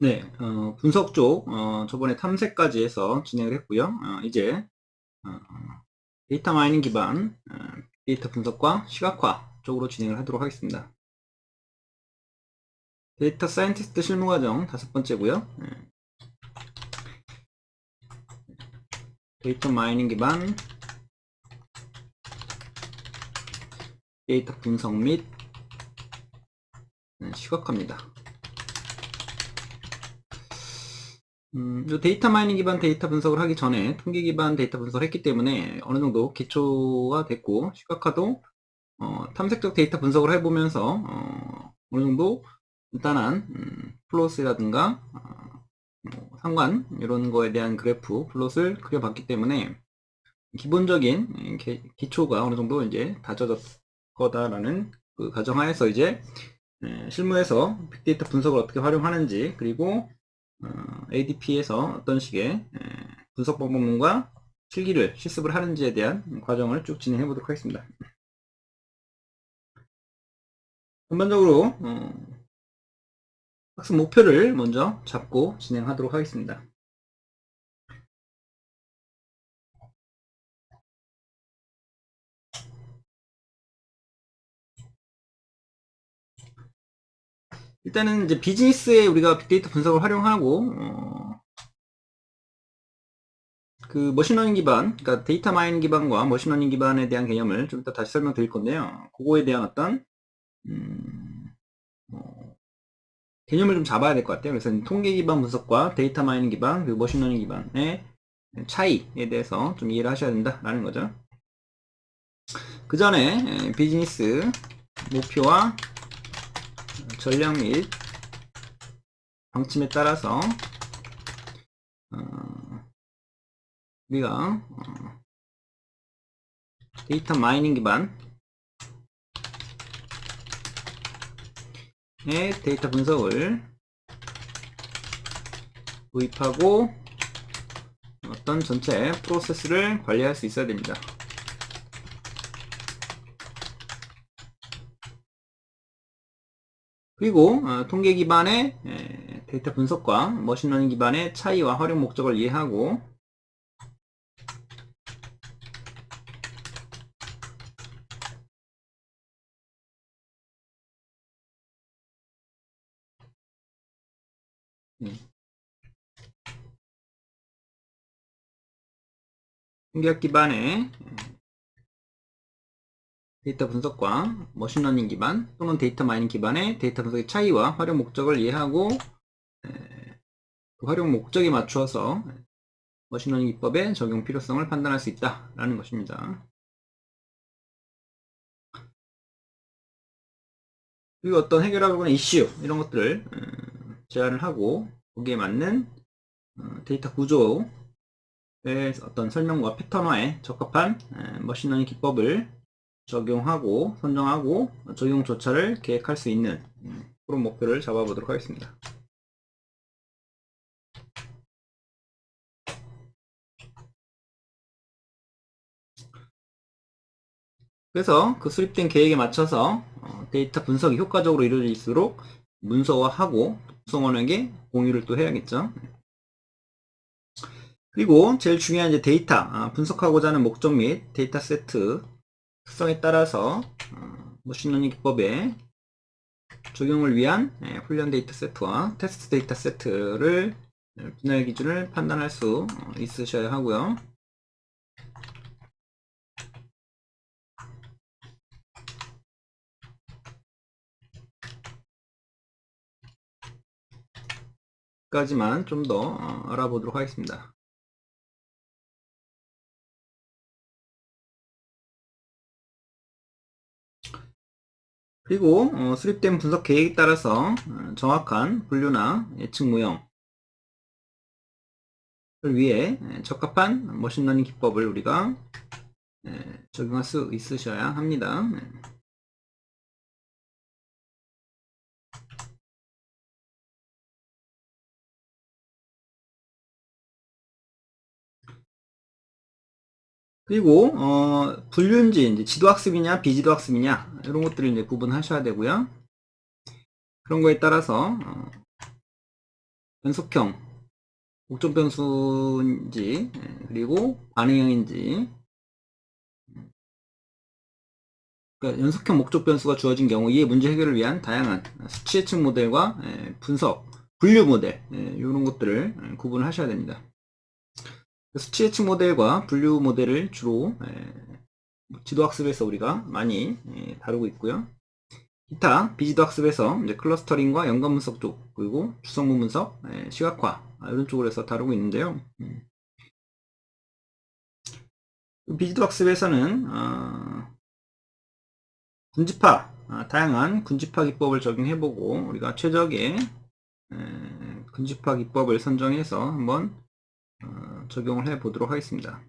네, 어, 분석 쪽, 어, 저번에 탐색까지 해서 진행을 했고요. 어, 이제, 어, 데이터 마이닝 기반, 어, 데이터 분석과 시각화 쪽으로 진행을 하도록 하겠습니다. 데이터 사이언티스트 실무 과정 다섯 번째고요. 네. 데이터 마이닝 기반, 데이터 분석 및 네, 시각화입니다. 음, 요 데이터 마이닝 기반 데이터 분석을 하기 전에 통계 기반 데이터 분석을 했기 때문에 어느 정도 기초가 됐고 시각화도 어, 탐색적 데이터 분석을 해보면서 어, 느 정도 간단한 음, 플롯이라든가 어, 뭐 상관 이런 거에 대한 그래프 플롯을 그려봤기 때문에 기본적인 기, 초가 어느 정도 이제 다져졌 거다라는 그 가정하에서 이제 예, 실무에서 빅데이터 분석을 어떻게 활용하는지 그리고 어, ADP에서 어떤 식의 예, 분석 방법론과 실기를 실습을 하는지에 대한 과정을 쭉 진행해 보도록 하겠습니다. 전반적으로 어, 학습 목표를 먼저 잡고 진행하도록 하겠습니다. 일단은 이제 비즈니스에 우리가 빅데이터 분석을 활용하고 어, 그 머신러닝 기반, 그러니까 데이터 마이닝 기반과 머신러닝 기반에 대한 개념을 좀 이따 다시 설명드릴 건데요. 그거에 대한 어떤 음, 어, 개념을 좀 잡아야 될 것 같아요. 그래서 통계 기반 분석과 데이터 마이닝 기반 그리고 머신러닝 기반의 차이에 대해서 좀 이해를 하셔야 된다라는 거죠. 그 전에 비즈니스 목표와 전략 및 방침에 따라서 어, 우리가 어, 데이터 마이닝 기반 의 데이터 분석을 도입하고 어떤 전체 프로세스를 관리할 수 있어야 됩니다. 그리고 어, 통계 기반의 에, 데이터 분석과 머신러닝 기반의 차이와 활용 목적을 이해하고 음. 통계학 기반의 데이터 분석과 머신러닝 기반 또는 데이터 마이닝 기반의 데이터 분석의 차이와 활용 목적을 이해하고 그 활용 목적에 맞추어서 머신러닝 기법의 적용 필요성을 판단할 수 있다라는 것입니다. 그리고 어떤 해결하고 있는 이슈 이런 것들을 제안을 하고 거기에 맞는 어, 데이터 구조의 어떤 설명과 패턴화에 적합한 머신러닝 기법을 적용하고 선정하고 적용 조차를 계획할 수 있는 그런 목표를 잡아보도록 하겠습니다. 그래서 그 수립된 계획에 맞춰서 어, 데이터 분석이 효과적으로 이루어질수록 문서화하고 구성원에게 공유를 또 해야겠죠. 그리고 제일 중요한 이제 데이터 아, 분석하고자 하는 목적 및 데이터 세트 특성에 따라서 어, 머신러닝 기법에 적용을 위한 예, 훈련 데이터 세트와 테스트 데이터 세트를 분할 기준을 판단할 수 어, 있으셔야 하고요. 까지만 좀더 어, 알아보도록 하겠습니다. 그리고 어, 수립된 분석 계획에 따라서 어, 정확한 분류나 예측 모형을 위해 예, 적합한 머신러닝 기법을 우리가 예, 적용할 수 있으셔야 합니다. 그리고 어, 분류인지 이제 지도학습이냐 비지도학습이냐 이런 것들을 이제 구분하셔야 되고요. 그런 거에 따라서 어, 변속형 목적 변수인지 예, 그리고 반응형인지 그러니까 연속형 목적 변수가 주어진 경우 이의 문제 해결을 위한 다양한 수치 예측 모델과 예, 분석, 분류 모델 이런 것들을 예, 구분을 하셔야 됩니다. 수치 예측 모델과 분류 모델을 주로 예, 지도학습에서 우리가 많이 예, 다루고 있고요. 기타 비지도학습에서 이제 클러스터링과 연관 분석 쪽 그리고 주성분 분석, 예, 시각화 아, 이런 쪽으로 해서 다루고 있는데요. 음. 비지도학습에서는 어, 군집화 아, 다양한 군집화 기법을 적용해보고 우리가 최적의 에, 군집화 기법을 선정해서 한번 어, 적용을 해 보도록 하겠습니다.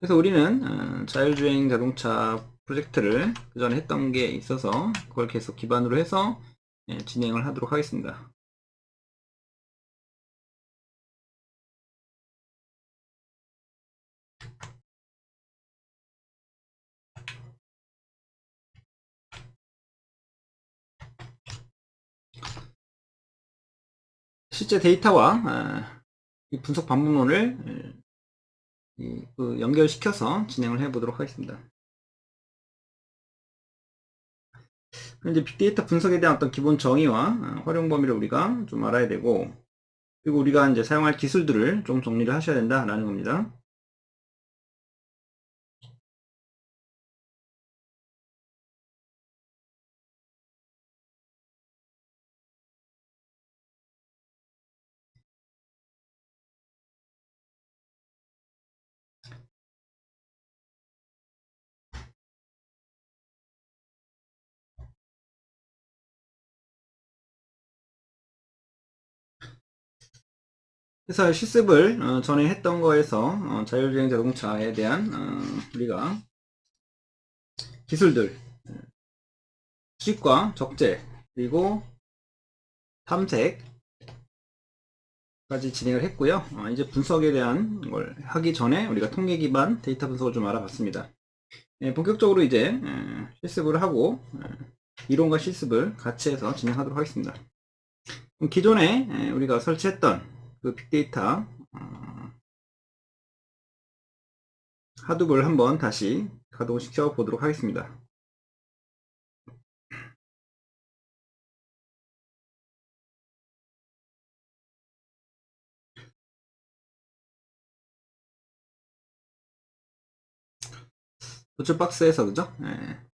그래서 우리는 어, 자율주행 자동차 프로젝트를 그 전에 했던 게 있어서 그걸 계속 기반으로 해서 예, 진행을 하도록 하겠습니다. 실제 데이터와 아, 이 분석 방법론을 이, 그 연결시켜서 진행을 해 보도록 하겠습니다. 이제 빅데이터 분석에 대한 어떤 기본 정의와 아, 활용 범위를 우리가 좀 알아야 되고 그리고 우리가 이제 사용할 기술들을 좀 정리를 하셔야 된다라는 겁니다. 그래서 실습을 어, 전에 했던 거에서 어, 자율주행 자동차에 대한 어, 우리가 기술들 수식과 적재 그리고 탐색 까지 진행을 했고요. 어, 이제 분석에 대한 걸 하기 전에 우리가 통계 기반 데이터 분석을 좀 알아봤습니다. 예, 본격적으로 이제 예, 실습을 하고 예, 이론과 실습을 같이 해서 진행하도록 하겠습니다. 기존에 예, 우리가 설치했던 그 빅데이터 어, 하둡을 한번 다시 가동시켜 보도록 하겠습니다. 도출 박스에서 그죠? 네.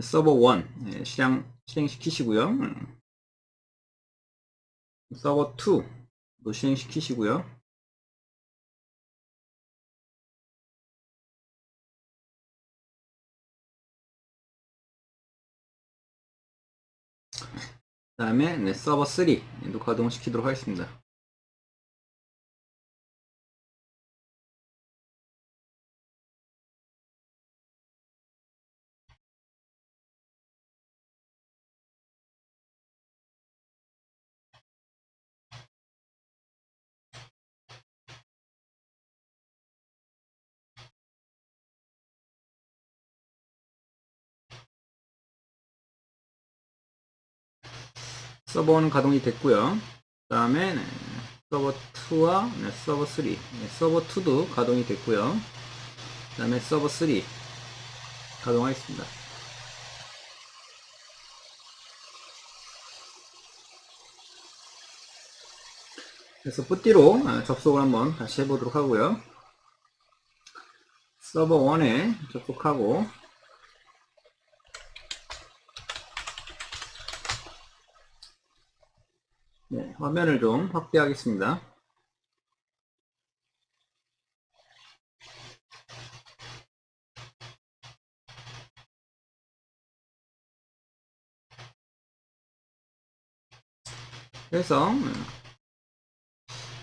서버 1 예, 실행, 실행시키시고요. 음. 서버 2도 실행시키시고요. 그 다음에 네, 서버 3도 가동시키도록 하겠습니다. 서버 1은 가동이 됐고요. 그 다음에 네, 서버 2와 네, 서버 3 네, 서버 2도 가동이 됐고요. 그 다음에 서버 3 가동하겠습니다. 그래서 뿌띠로 아, 접속을 한번 다시 해보도록 하고요. 서버 1에 접속하고 네, 화면을 좀 확대하겠습니다. 그래서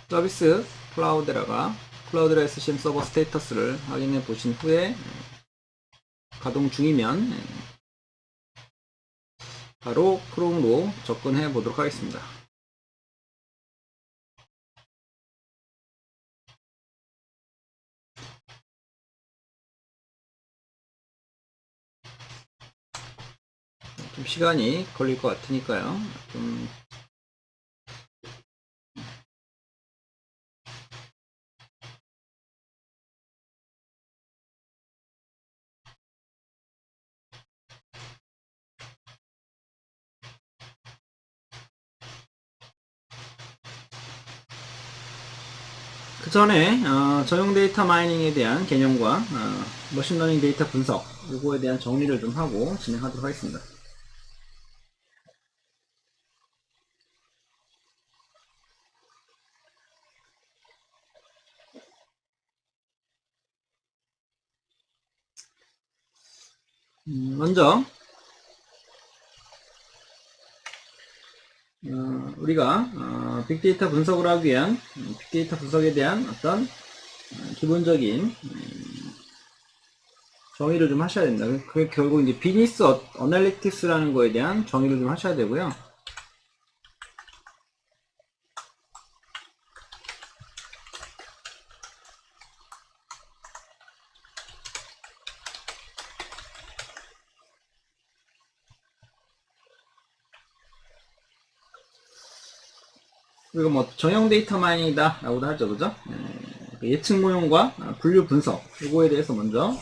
서비스 클라우드라가 클라우드라 SCM 서버 스테이터스를 확인해 보신 후에 가동 중이면 바로 크롬으로 접근해 보도록 하겠습니다. 시간이 걸릴 것 같으니까요. 좀 그 전에 어, 저용 데이터 마이닝에 대한 개념과 어, 머신러닝 데이터 분석 요거에 대한 정리를 좀 하고 진행하도록 하겠습니다. 먼저 어, 우리가 어, 빅데이터 분석을 하기 위한 음, 빅데이터 분석에 대한 어떤 어, 기본적인 음, 정의를 좀 하셔야 된다. 그 결국 이제 비즈니스 어, 어널리틱스라는 거에 대한 정의를 좀 하셔야 되고요. 그리고 뭐 전형 데이터 마이닝이다 라고도 하죠. 그죠? 예, 예측 모형과 분류 분석 이거에 대해서 먼저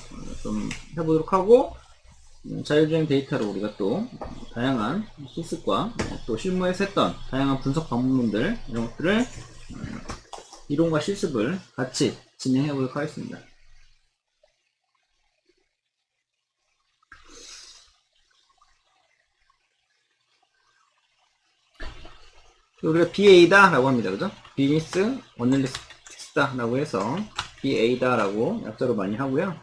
좀 해보도록 하고 음, 자율주행 데이터로 우리가 또 다양한 실습과 또 실무에서 했던 다양한 분석 방법론들 이런 것들을 음, 이론과 실습을 같이 진행해 보도록 하겠습니다 우리가 BA다 라고 합니다. 그죠? 비즈니스 어널리스틱스다 라고 해서 BA다 라고 약자로 많이 하고요.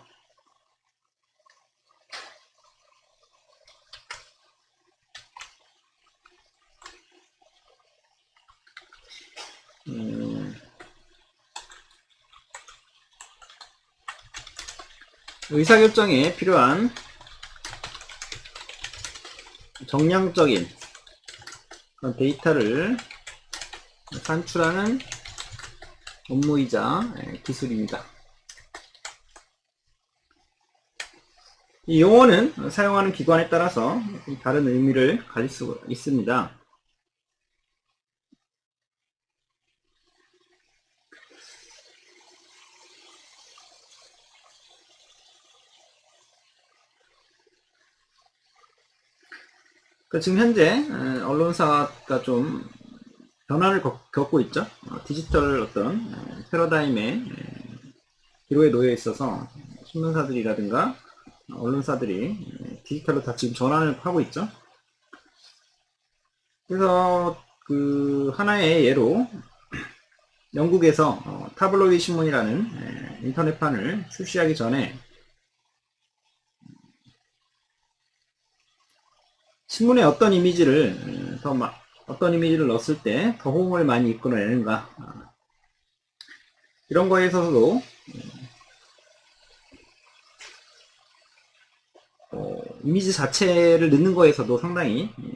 음, 의사결정에 필요한 정량적인 데이터를 산출하는 업무이자 예, 기술입니다. 이 용어는 사용하는 기관에 따라서 다른 의미를 가질 수 있습니다. 그러니까 지금 현재 언론사가 좀 변화를 겪고 있죠. 어, 디지털 어떤 패러다임의 기로에 놓여 있어서 신문사들이라든가 언론사들이 디지털로 다 지금 전환을 하고 있죠. 그래서 그 하나의 예로 영국에서 어, 타블로이 신문이라는 인터넷판을 출시하기 전에 신문에 어떤 이미지를 음, 더 마, 어떤 이미지를 넣었을 때 더 호응을 많이 이끌어내는가 아, 이런 거에 있어서도 어, 이미지 자체를 넣는 거에서도 상당히 음,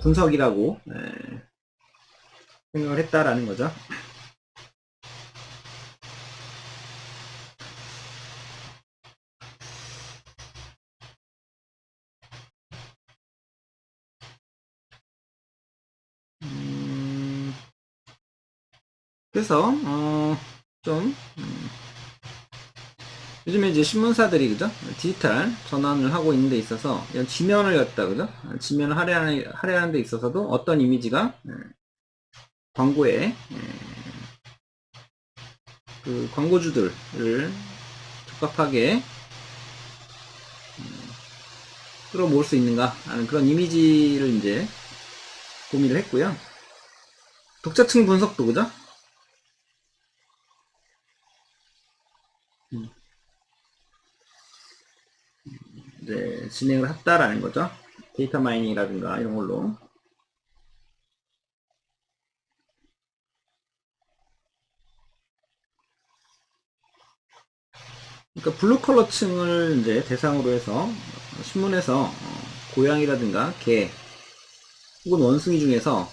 분석이라고 예, 생각을 했다라는 거죠. 그래서 어, 좀 음, 요즘에 이제 신문사들이 그죠 디지털 전환을 하고 있는 데 있어서 지면을 갖다 그죠 지면을 할애하는 할애하는 데 있어서도 어떤 이미지가 예, 광고에 예, 그 광고주들을 적합하게 음, 끌어모을 수 있는가 하는 그런 이미지를 이제 고민을 했고요. 독자층 분석도 그죠? 이제 진행을 했다라는 거죠. 데이터 마이닝이라든가 이런 걸로. 그러니까 블루 컬러 층을 이제 대상으로 해서 신문에서 고양이라든가 개 혹은 원숭이 중에서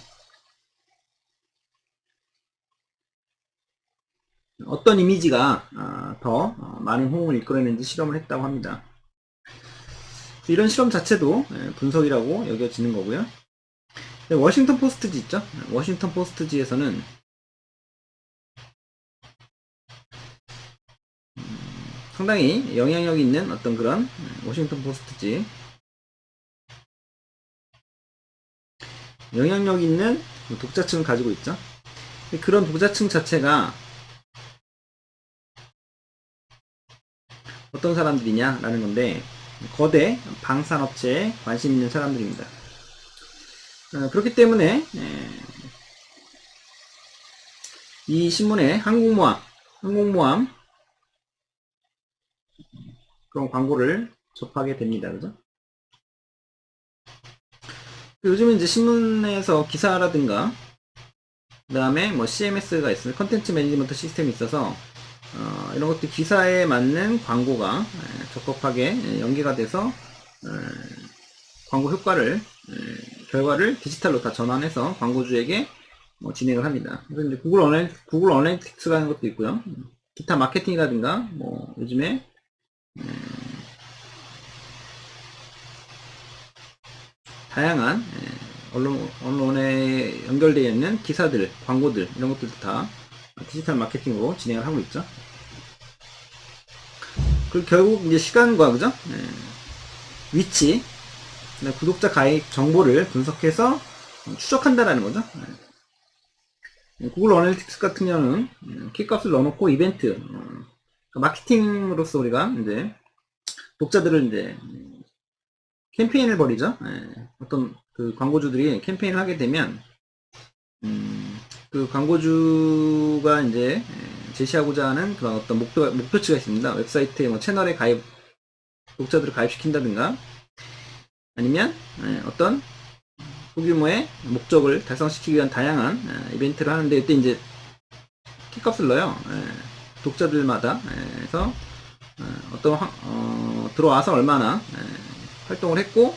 어떤 이미지가 아, 더 많은 호응을 이끌어내는지 실험을 했다고 합니다. 이런 실험 자체도 예, 분석이라고 여겨지는 거고요. 네, 워싱턴 포스트지 있죠? 워싱턴 포스트지에서는 음, 상당히 영향력 있는 어떤 그런 예, 워싱턴 포스트지 영향력 있는 독자층을 가지고 있죠. 그런 독자층 자체가 어떤 사람들이냐라는 건데 거대 방산업체에 관심 있는 사람들입니다. 어, 그렇기 때문에 에, 이 신문에 항공모함, 항공모함 그런 광고를 접하게 됩니다. 그죠? 요즘은 이제 신문에서 기사라든가 그 다음에 뭐 CMS가 있어요. 컨텐츠 매니지먼트 시스템이 있어서 어, 이런 것들 기사에 맞는 광고가 에, 적합하게 연계가 돼서 에, 광고 효과를 에, 결과를 디지털로 다 전환해서 광고주에게 뭐 진행을 합니다. 그래서 이제 구글 어널 구글 어널리틱스라는 것도 있고요. 기타 마케팅이라든가 뭐 요즘에 다양한 예, 언론, 언론에 연결되어 있는 기사들, 광고들 이런 것들도 다 디지털 마케팅으로 진행을 하고 있죠. 그 결국 이제 시간과 그죠? 예, 위치, 구독자 가입 정보를 분석해서 추적한다라는 거죠. 예. 구글 어널리틱스 같은 경우는 음, 키값을 넣어놓고 이벤트, 어, 그 마케팅으로서 우리가 이제 독자들을 이제 캠페인을 벌이죠. 예, 어떤 그 광고주들이 캠페인을 하게 되면 음, 그 광고주가 이제 예, 제시하고자 하는 그런 어떤 목표 목표치가 있습니다. 웹사이트에 뭐 채널에 가입 독자들을 가입시킨다든가 아니면 예, 어떤 소규모의 목적을 달성시키기 위한 다양한 예, 이벤트를 하는데 이때 이제 키값을 넣어요. 예, 독자들마다 예, 그래서 어, 어떤 화- 어, 들어와서 얼마나 예, 활동을 했고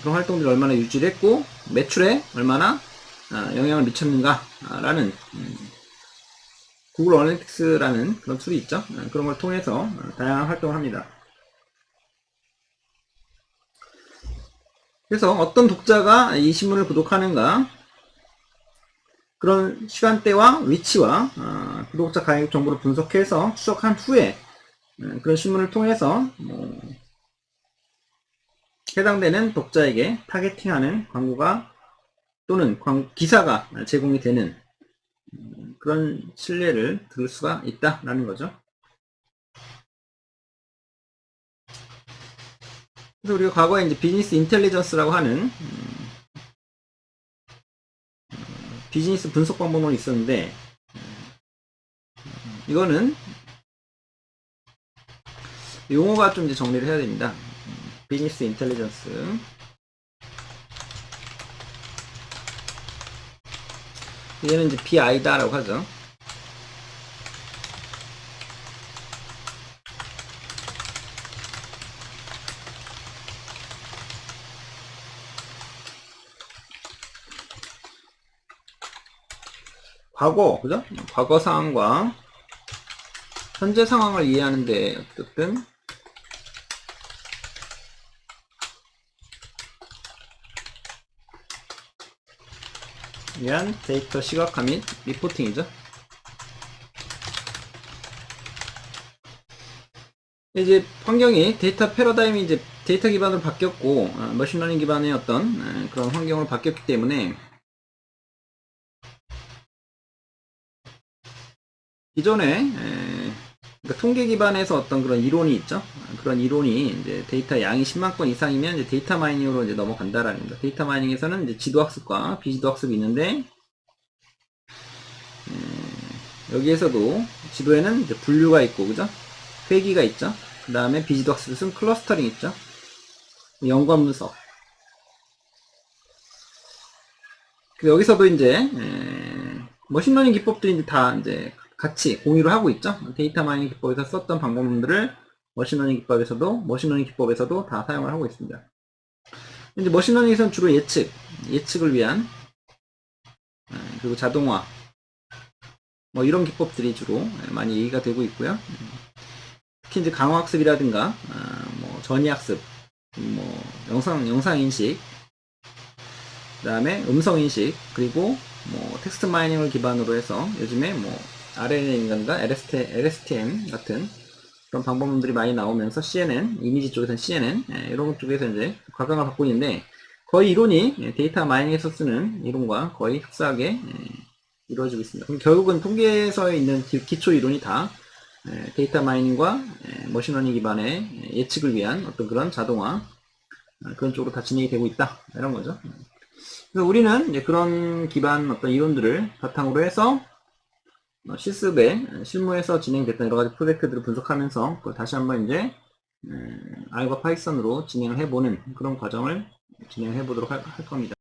그런 활동들이 얼마나 유지를 했고 매출에 얼마나 아, 영향을 미쳤는가라는 음, 구글 어널리틱스라는 그런 툴이 있죠. 아, 그런 걸 통해서 어, 다양한 활동을 합니다. 그래서 어떤 독자가 이 신문을 구독하는가 그런 시간대와 위치와 아, 구독자 가입 정보를 분석해서 추적한 후에 음, 그런 신문을 통해서 뭐 해당되는 독자에게 타겟팅하는 광고가 또는 광- 기사가 제공이 되는 음, 그런 신뢰를 들을 수가 있다라는 거죠. 그래서 우리가 과거에 이제 비즈니스 인텔리전스라고 하는 음, 음, 비즈니스 분석 방법론이 있었는데 음, 이거는 용어가 좀 이제 정리를 해야 됩니다. 비즈니스 인텔리전스 얘는 이제 BI다라고 하죠. 과거, 그죠? 과거 상황과 현재 상황을 이해하는데 어쨌든 위한 데이터 시각화 및 리포팅이죠. 이제 환경이 데이터 패러다임이 이제 데이터 기반으로 바뀌었고 어, 머신러닝 기반의 어떤 에, 그런 환경으로 바뀌었기 때문에 기존에 에, 그러니까 통계 기반에서 어떤 그런 이론이 있죠. 어, 그런 이론이 이제 데이터 양이 10만 건 이상이면 이제 데이터 마이닝으로 이제 넘어간다라는 겁니다. 데이터 마이닝에서는 이제 지도 학습과 비지도 학습이 있는데 에, 여기에서도 지도에는 이제 분류가 있고 그죠? 회기가 있죠. 그 다음에 비지도 학습은 클러스터링 있죠. 연관 분석. 그 여기서도 이제 에, 머신러닝 기법들이 이제 다 이제 같이 공유를 하고 있죠. 데이터 마이닝 기법에서 썼던 방법들을 머신러닝 기법에서도 머신러닝 기법에서도 다 사용을 하고 있습니다. 이제 머신러닝에서는 주로 예측, 예측을 위한 에, 그리고 자동화 뭐 이런 기법들이 주로 많이 얘기가 되고 있고요. 특히 이제 강화학습이라든가 아, 뭐 전이학습 뭐 영상 영상 인식, 그다음에 음성 인식, 그리고 뭐 텍스트 마이닝을 기반으로 해서 요즘에 뭐 RNN 인간과 LSTM 같은 그런 방법론들이 많이 나오면서 CNN, 이미지 쪽에서는 CNN, 예, 이런 쪽에서 이제 각광을 받고 있는데 거의 이론이 예, 데이터 마이닝에서 쓰는 이론과 거의 흡사하게 예, 이루어지고 있습니다. 그럼 결국은 통계에서 있는 기- 기초 이론이 다 예, 데이터 마이닝과 예, 머신러닝 기반의 예, 예측을 위한 어떤 그런 자동화 아, 그런 쪽으로 다 진행이 되고 있다 이런 거죠. 그래서 우리는 이제 그런 기반 어떤 이론들을 바탕으로 해서 어, 실습에 에, 실무에서 진행됐던 여러 가지 프로젝트들을 분석하면서 그걸 다시 한번 이제 음, R과 파이썬으로 진행을 해보는 그런 과정을 진행해 보도록 할, 할 겁니다.